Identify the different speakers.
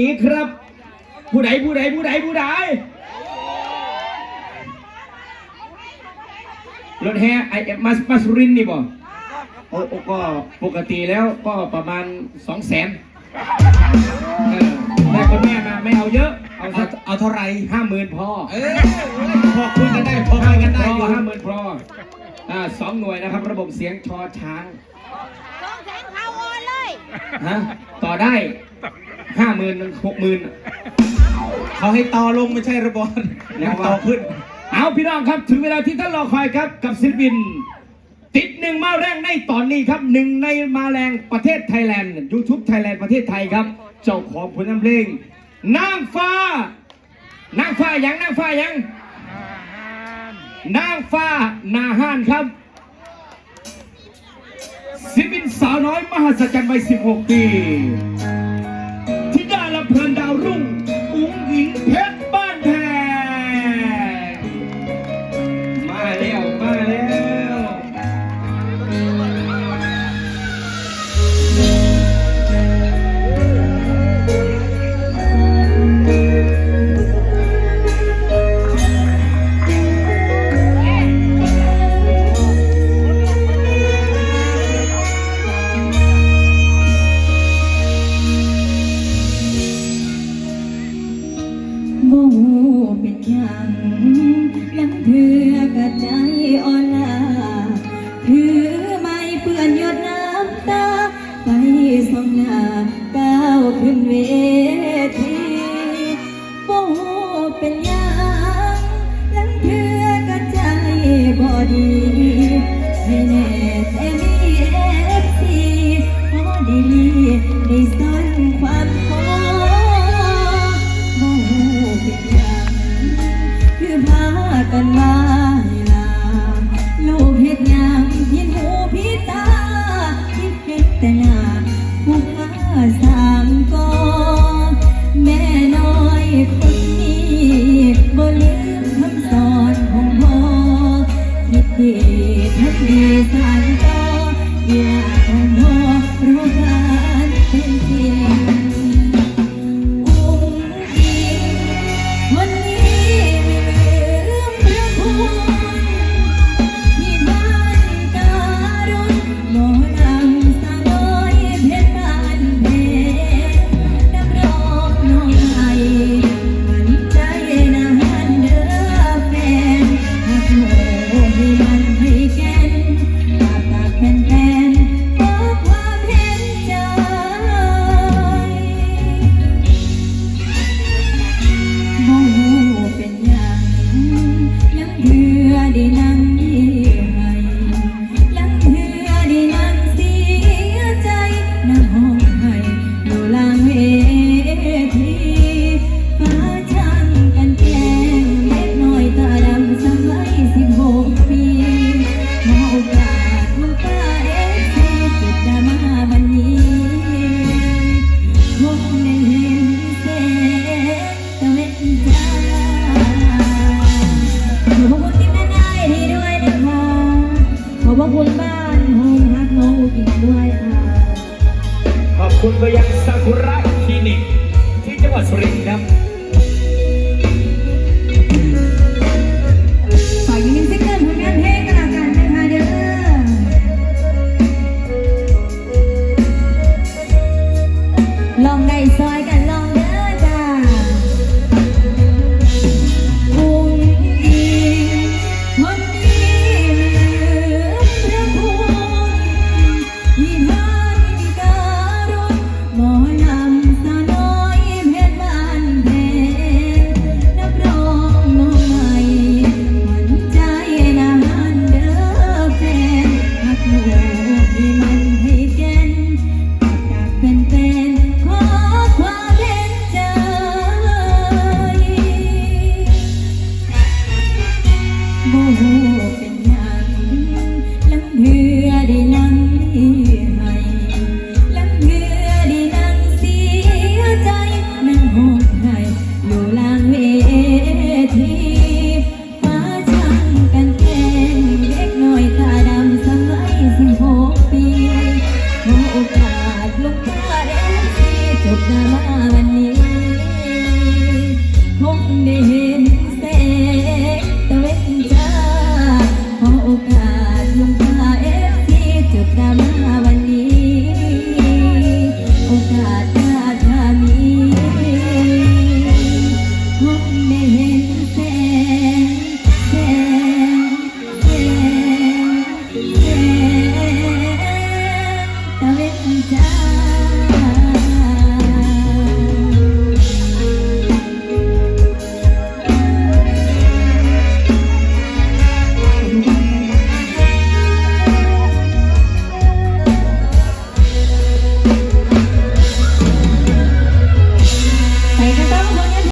Speaker 1: นี้ครับ ผู้ใดผู้ใดผู้ใดผู้ใดรถแห่ไอเอฟมามาสุรินทร์นี่บ่โอ้โอ้ก็ปกติแล้วก็ประมาณสองแสนแต่คนแม่มาไม่เอาเยอะ เอา
Speaker 2: เอาเอาเท่าไหร่
Speaker 1: ห้าหมื่นพอ
Speaker 2: เออพอคุยกันได้พอคุยกันได้อยู่
Speaker 1: ห้าหมื่นพออ่าสองหน่วยนะครับ ระบบเสียงชอช้าง
Speaker 3: สองแสนเขาโอนเลย
Speaker 1: ฮะต่อได้ ห้าหมื่นหกหมื่น
Speaker 2: เขาให้ต่อลงไม่ใช่ระบอล
Speaker 1: แล้
Speaker 2: แล้วว
Speaker 1: ว่า
Speaker 2: ต่อขึ้น
Speaker 1: เอาพี่น้องครับ ถึงเวลาที่ท่านรอคอยครับกับศิลปิน ติดหนึ่งมาแรงในตอนนี้ครับหนึ่งในมาแรงประเทศไทยแลนด์ยูทูบไทยแลนด์ประเทศไทยครับ เจ้าของผลงานเพลงนางฟ้านางฟ้ายังนางฟ้ายังนางฟ้านาห้านครับศิลปินสาวน้อยมหัศจรรย์วัย16 ปี แน่
Speaker 4: แต่มีเอฟซีอดีได้ซ่อนควา ดดีทักดีสันต่อยากของพ่ ได้นั่ง พระคุณบ้านโฮมฮักน้องอุกินด้วยค่ะขอบคุณไปยังซากุระคลินิกที่จังหวัดสุรินทร์ครับฝากยินี้เกิลอลงานเพลงกันละกันนะ
Speaker 1: คะเด้อลองได้ซอย and die.